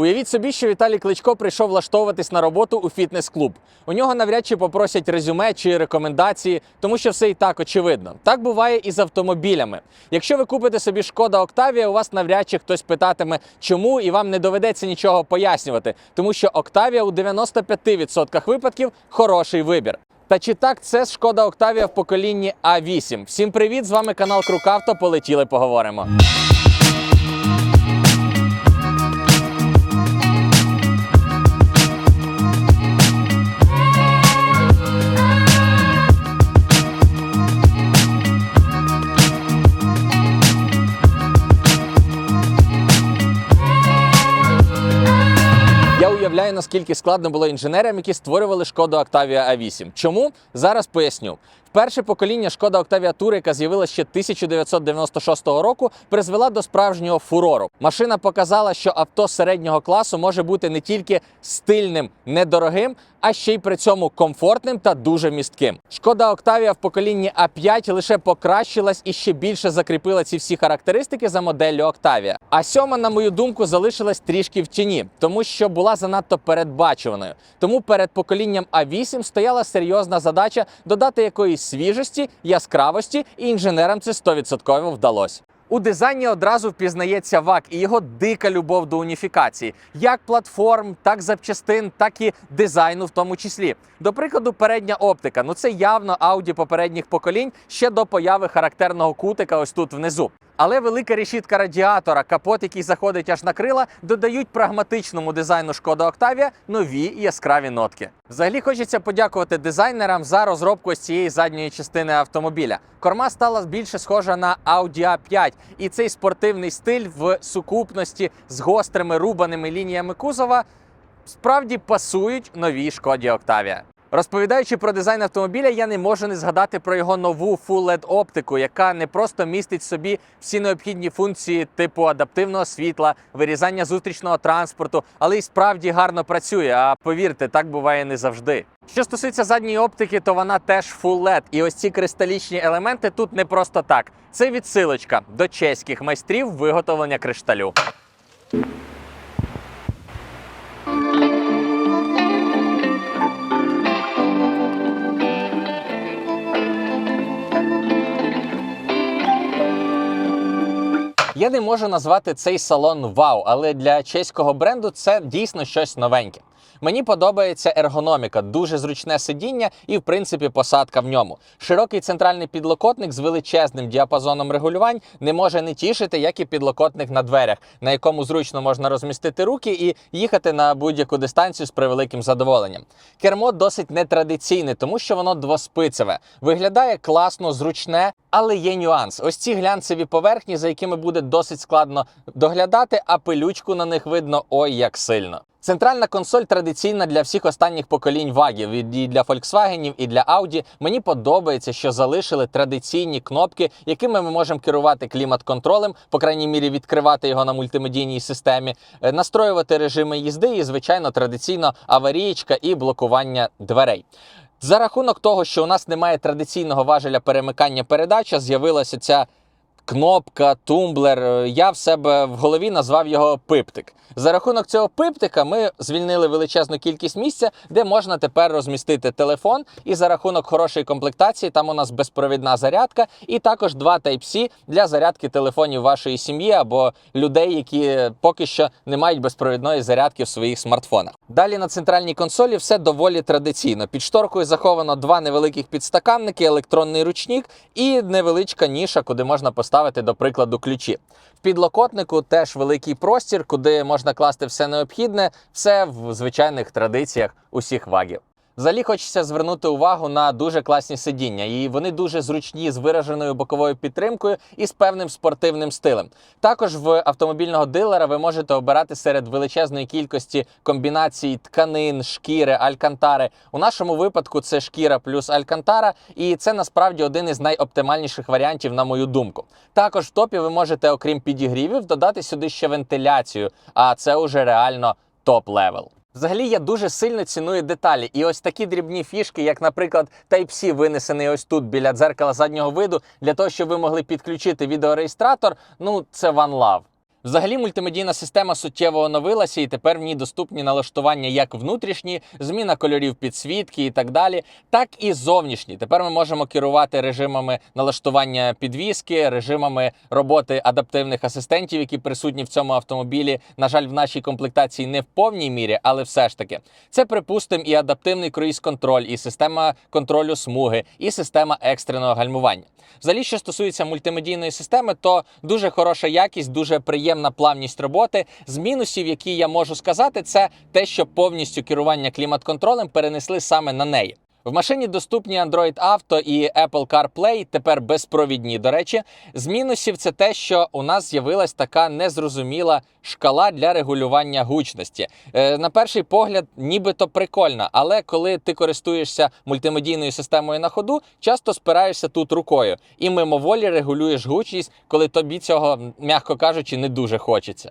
Уявіть собі, що Віталій Кличко прийшов влаштовуватись на роботу у фітнес-клуб. У нього навряд чи попросять резюме чи рекомендації, тому що все і так очевидно. Так буває і з автомобілями. Якщо ви купите собі шкода Октавія, у вас навряд чи хтось питатиме, чому, і вам не доведеться нічого пояснювати, тому що Октавія у 95% випадків хороший вибір. Та чи так це шкода Октавія в поколінні А8? Всім привіт! З вами канал Крукавто. Полетіли, поговоримо. Наскільки складно було інженерам, які створювали шкоду Octavia A8. Чому? Зараз поясню. Перше покоління шкода Octavia Tour, яка з'явилася ще 1996 року, призвела до справжнього фурору. Машина показала, що авто середнього класу може бути не тільки стильним, недорогим, а ще й при цьому комфортним та дуже містким. Шкода Octavia в поколінні А5 лише покращилась і ще більше закріпила ці всі характеристики за моделлю Octavia. А сьома, на мою думку, залишилась трішки в тіні, тому що була занадто передбачуваною. Тому перед поколінням А8 стояла серйозна задача додати якоїсь свіжості, яскравості, і інженерам це 100% вдалося. У дизайні одразу впізнається ВАК і його дика любов до уніфікації, як платформ, так запчастин, так і дизайну, в тому числі. До прикладу, передня оптика. Ну це явно ауді попередніх поколінь ще до появи характерного кутика ось тут внизу. Але велика решітка радіатора, капот, який заходить аж на крила, додають прагматичному дизайну шкода Октавія нові яскраві нотки. Взагалі хочеться подякувати дизайнерам за розробку ось цієї задньої частини автомобіля. Корма стала більше схожа на Audi A5, і цей спортивний стиль в сукупності з гострими рубаними лініями кузова справді пасують новій шкоді Октавія. Розповідаючи про дизайн автомобіля, я не можу не згадати про його нову Full LED оптику, яка не просто містить собі всі необхідні функції типу адаптивного світла, вирізання зустрічного транспорту, але й справді гарно працює. А повірте, так буває не завжди. Що стосується задньої оптики, то вона теж Full LED. І ось ці кристалічні елементи тут не просто так. Це відсилочка до чеських майстрів виготовлення кришталю. Я не можу назвати цей салон вау, але для чеського бренду це дійсно щось новеньке. Мені подобається ергономіка, дуже зручне сидіння і, в принципі, посадка в ньому. Широкий центральний підлокотник з величезним діапазоном регулювань не може не тішити, як і підлокотник на дверях, на якому зручно можна розмістити руки і їхати на будь-яку дистанцію з превеликим задоволенням. Кермо досить нетрадиційне, тому що воно двоспицеве. Виглядає класно, зручне, але є нюанс. Ось ці глянцеві поверхні, за якими буде досить складно доглядати, а пилючку на них видно ой як сильно. Центральна консоль традиційна для всіх останніх поколінь вагів і для Volkswagen, і для Audi. Мені подобається, що залишили традиційні кнопки, якими ми можемо керувати клімат-контролем, по крайній мірі відкривати його на мультимедійній системі, е, настроювати режими їзди і, звичайно, традиційно аварієчка і блокування дверей. За рахунок того, що у нас немає традиційного важеля перемикання передач, а з'явилася ця кнопка, тумблер. е, Я в себе в голові назвав його пиптик. За рахунок цього пиптика ми звільнили величезну кількість місця, де можна тепер розмістити телефон. І за рахунок хорошої комплектації там у нас безпровідна зарядка, і також два Type-C для зарядки телефонів вашої сім'ї або людей, які поки що не мають безпровідної зарядки в своїх смартфонах. Далі на центральній консолі все доволі традиційно. Під шторкою заховано два невеликих підстаканники, електронний ручник і невеличка ніша, куди можна поставити, до прикладу, ключі. В підлокотнику теж великий простір, куди можна класти все необхідне, все в звичайних традиціях усіх вагів. Взагалі хочеться звернути увагу на дуже класні сидіння, і вони дуже зручні з вираженою боковою підтримкою і з певним спортивним стилем. Також в автомобільного дилера ви можете обирати серед величезної кількості комбінацій тканин, шкіри, алькантари. У нашому випадку це шкіра плюс алькантара, і це насправді один із найоптимальніших варіантів, на мою думку. Також в топі ви можете, окрім підігрівів, додати сюди ще вентиляцію, а це уже реально топ-левел. Взагалі я дуже сильно ціную деталі, і ось такі дрібні фішки, як, наприклад, Type-C винесений ось тут біля дзеркала заднього виду, для того, щоб ви могли підключити відеореєстратор. Ну це one love. Взагалі, мультимедійна система суттєво оновилася, і тепер в ній доступні налаштування як внутрішні, зміна кольорів підсвітки і так далі, так і зовнішні. Тепер ми можемо керувати режимами налаштування підвіски, режимами роботи адаптивних асистентів, які присутні в цьому автомобілі. На жаль, в нашій комплектації не в повній мірі, але все ж таки це припустимо і адаптивний круїз-контроль, і система контролю смуги, і система екстреного гальмування. Взагалі, що стосується мультимедійної системи, то дуже хороша якість, дуже приємна плавність роботи. З мінусів, які я можу сказати, це те, що повністю керування клімат-контролем перенесли саме на неї. В машині доступні Android Auto і Apple CarPlay, тепер безпровідні. До речі, з мінусів це те, що у нас з'явилась така незрозуміла шкала для регулювання гучності. Е, на перший погляд, нібито прикольна, але коли ти користуєшся мультимедійною системою на ходу, часто спираєшся тут рукою і мимоволі регулюєш гучність, коли тобі цього, м'яко кажучи, не дуже хочеться.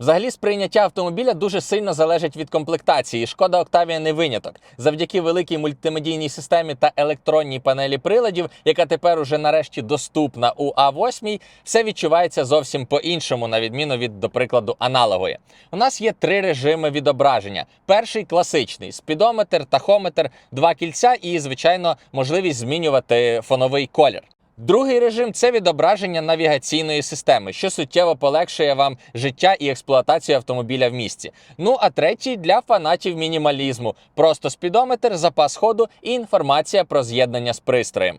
Взагалі, сприйняття автомобіля дуже сильно залежить від комплектації. Шкода Octavia не виняток. Завдяки великій мультимедійній системі та електронній панелі приладів, яка тепер уже нарешті доступна у А8, все відчувається зовсім по-іншому, на відміну від, до прикладу, аналогової. У нас є три режими відображення: перший класичний спідометр, тахометр, два кільця і, звичайно, можливість змінювати фоновий колір. Другий режим це відображення навігаційної системи, що суттєво полегшує вам життя і експлуатацію автомобіля в місті. Ну а третій для фанатів мінімалізму: просто спідометр, запас ходу і інформація про з'єднання з пристроєм.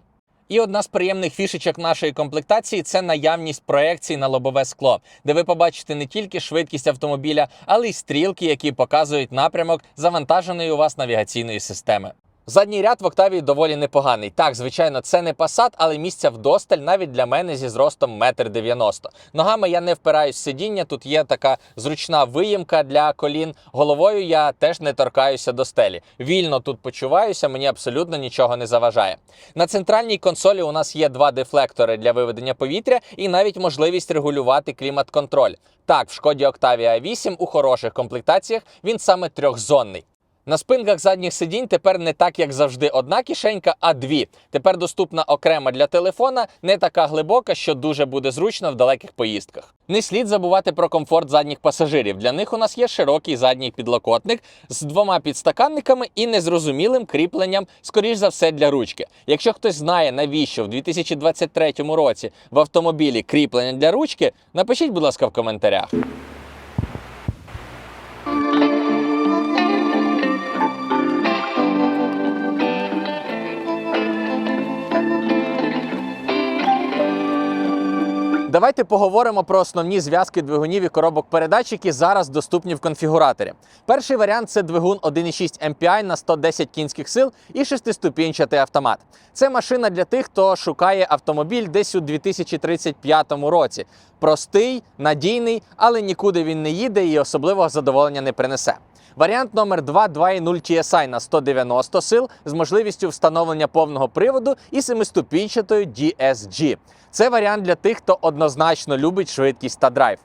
І одна з приємних фішечок нашої комплектації це наявність проекцій на лобове скло, де ви побачите не тільки швидкість автомобіля, але й стрілки, які показують напрямок завантаженої у вас навігаційної системи. Задній ряд в Октавії доволі непоганий. Так, звичайно, це не Passat, але місця вдосталь навіть для мене зі зростом 1,90 м. Ногами я не впираюсь в сидіння. Тут є така зручна виїмка для колін. Головою я теж не торкаюся до стелі. Вільно тут почуваюся, мені абсолютно нічого не заважає. На центральній консолі у нас є два дефлектори для виведення повітря і навіть можливість регулювати клімат-контроль. Так, в шкоді Octavia 8 у хороших комплектаціях він саме трьохзонний. На спинках задніх сидінь тепер не так, як завжди, одна кишенька, а дві. Тепер доступна окрема для телефона, не така глибока, що дуже буде зручно в далеких поїздках. Не слід забувати про комфорт задніх пасажирів. Для них у нас є широкий задній підлокотник з двома підстаканниками і незрозумілим кріпленням, скоріш за все, для ручки. Якщо хтось знає, навіщо в 2023 році в автомобілі кріплення для ручки, напишіть, будь ласка, в коментарях. Давайте поговоримо про основні зв'язки двигунів і коробок передач, які зараз доступні в конфігураторі. Перший варіант це двигун 1,6 MPI на 110 кінських сил і шестиступінчатий автомат. Це машина для тих, хто шукає автомобіль десь у 2035 році. Простий, надійний, але нікуди він не їде і особливого задоволення не принесе. Варіант номер 2 2.0 TSI на 190 сил з можливістю встановлення повного приводу і семиступінчатою DSG. Це варіант для тих, хто однозначно любить швидкість та драйв.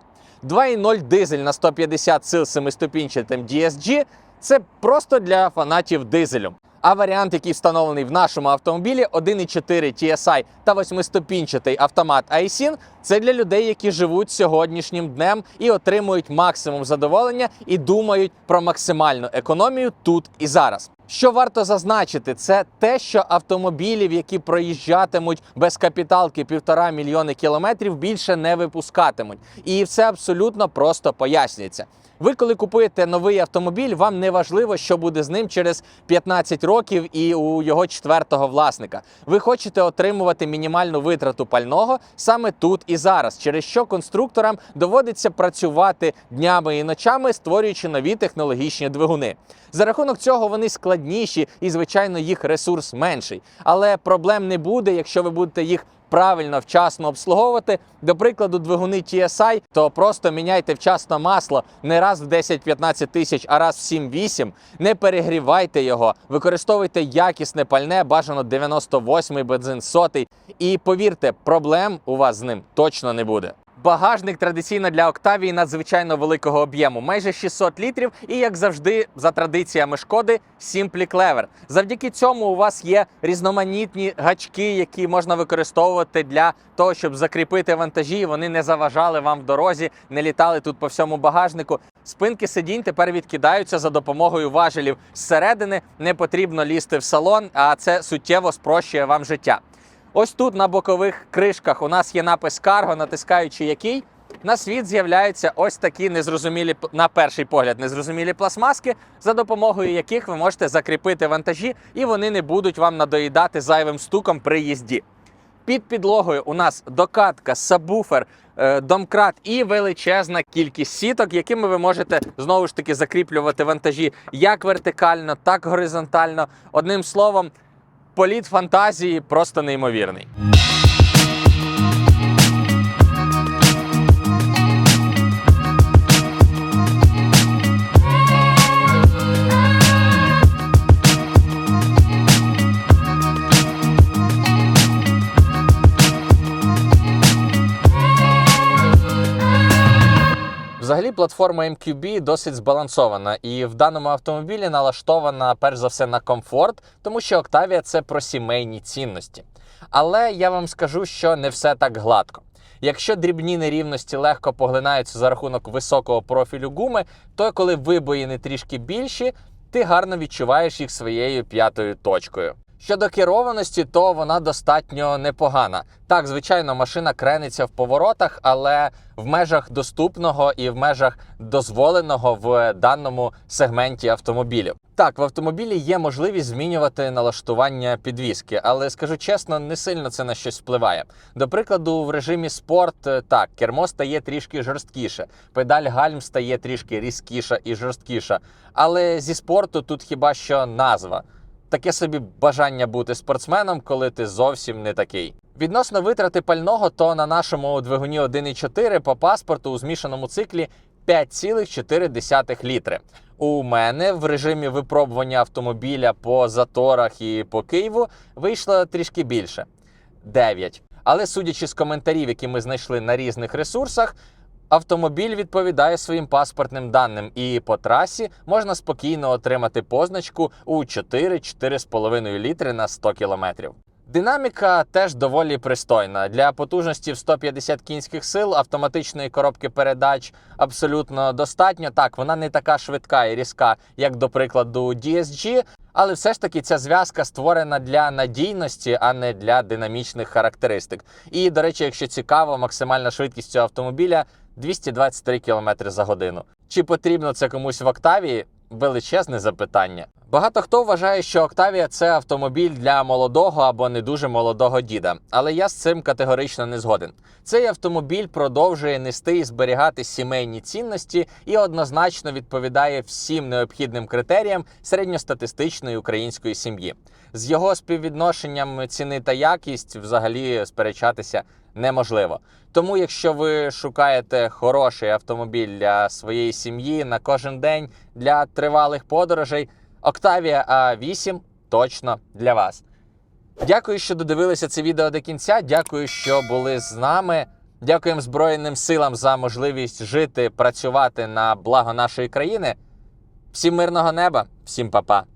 2.0 дизель на 150 сил з семиступінчатим DSG це просто для фанатів дизелю. А варіант, який встановлений в нашому автомобілі, 1.4 TSI та восьмиступінчатий автомат iSIN, це для людей, які живуть сьогоднішнім днем і отримують максимум задоволення і думають про максимальну економію тут і зараз. Що варто зазначити, це те, що автомобілів, які проїжджатимуть без капіталки півтора мільйони кілометрів, більше не випускатимуть. І все абсолютно просто пояснюється. Ви, коли купуєте новий автомобіль, вам не важливо, що буде з ним через 15 років і у його четвертого власника. Ви хочете отримувати мінімальну витрату пального саме тут і зараз, через що конструкторам доводиться працювати днями і ночами, створюючи нові технологічні двигуни. За рахунок цього вони складніші і, звичайно, їх ресурс менший. Але проблем не буде, якщо ви будете їх правильно вчасно обслуговувати. До прикладу, двигуни TSI, то просто міняйте вчасно масло не раз в 10-15 тисяч, а раз в 7-8. Не перегрівайте його, використовуйте якісне пальне, бажано 98-й бензин сотий. І повірте, проблем у вас з ним точно не буде. Багажник традиційно для Октавії надзвичайно великого об'єму, майже 600 літрів, і як завжди, за традиціями шкоди, Simply Clever. Завдяки цьому у вас є різноманітні гачки, які можна використовувати для того, щоб закріпити вантажі. і Вони не заважали вам в дорозі, не літали тут по всьому багажнику. Спинки сидінь тепер відкидаються за допомогою важелів зсередини. Не потрібно лізти в салон, а це суттєво спрощує вам життя. Ось тут на бокових кришках у нас є напис Cargo, натискаючи який на світ з'являються ось такі незрозумілі на перший погляд незрозумілі пластмаски, за допомогою яких ви можете закріпити вантажі, і вони не будуть вам надоїдати зайвим стуком при їзді. Під підлогою у нас докатка, сабвуфер, е, домкрат і величезна кількість сіток, якими ви можете знову ж таки закріплювати вантажі як вертикально, так горизонтально. Одним словом, політ фантазії просто неймовірний. Платформа MQB досить збалансована, і в даному автомобілі налаштована перш за все на комфорт, тому що Octavia – це про сімейні цінності. Але я вам скажу, що не все так гладко. Якщо дрібні нерівності легко поглинаються за рахунок високого профілю гуми, то коли вибоїни трішки більші, ти гарно відчуваєш їх своєю п'ятою точкою. Щодо керованості, то вона достатньо непогана. Так, звичайно, машина крениться в поворотах, але в межах доступного і в межах дозволеного в даному сегменті автомобілів. Так, в автомобілі є можливість змінювати налаштування підвіски, але скажу чесно, не сильно це на щось впливає. До прикладу, в режимі спорт е, так, кермо стає трішки жорсткіше, педаль гальм стає трішки різкіша і жорсткіша. Але зі спорту тут хіба що назва таке собі бажання бути спортсменом, коли ти зовсім не такий. Відносно витрати пального, то на нашому двигуні 1.4 по паспорту у змішаному циклі 5,4 літри. У мене в режимі випробування автомобіля по заторах і по Києву вийшло трішки більше 9. Але судячи з коментарів, які ми знайшли на різних ресурсах, автомобіль відповідає своїм паспортним даним, і по трасі можна спокійно отримати позначку у 4-4,5 літри на 100 кілометрів. Динаміка теж доволі пристойна. Для потужності в 150 кінських сил автоматичної коробки передач абсолютно достатньо. Так, вона не така швидка і різка, як до прикладу DSG, але все ж таки ця зв'язка створена для надійності, а не для динамічних характеристик. І, до речі, якщо цікаво, максимальна швидкість цього автомобіля 223 км за годину. Чи потрібно це комусь в Октавії? Величезне запитання. Багато хто вважає, що Октавія це автомобіль для молодого або не дуже молодого діда, але я з цим категорично не згоден. Цей автомобіль продовжує нести і зберігати сімейні цінності і однозначно відповідає всім необхідним критеріям середньостатистичної української сім'ї. З його співвідношенням ціни та якість взагалі сперечатися неможливо. Тому, якщо ви шукаєте хороший автомобіль для своєї сім'ї на кожен день для тривалих подорожей, Octavia A8 точно для вас. Дякую, що додивилися це відео до кінця. Дякую, що були з нами. Дякуємо Збройним силам за можливість жити, працювати на благо нашої країни. Всім мирного неба, всім па-па.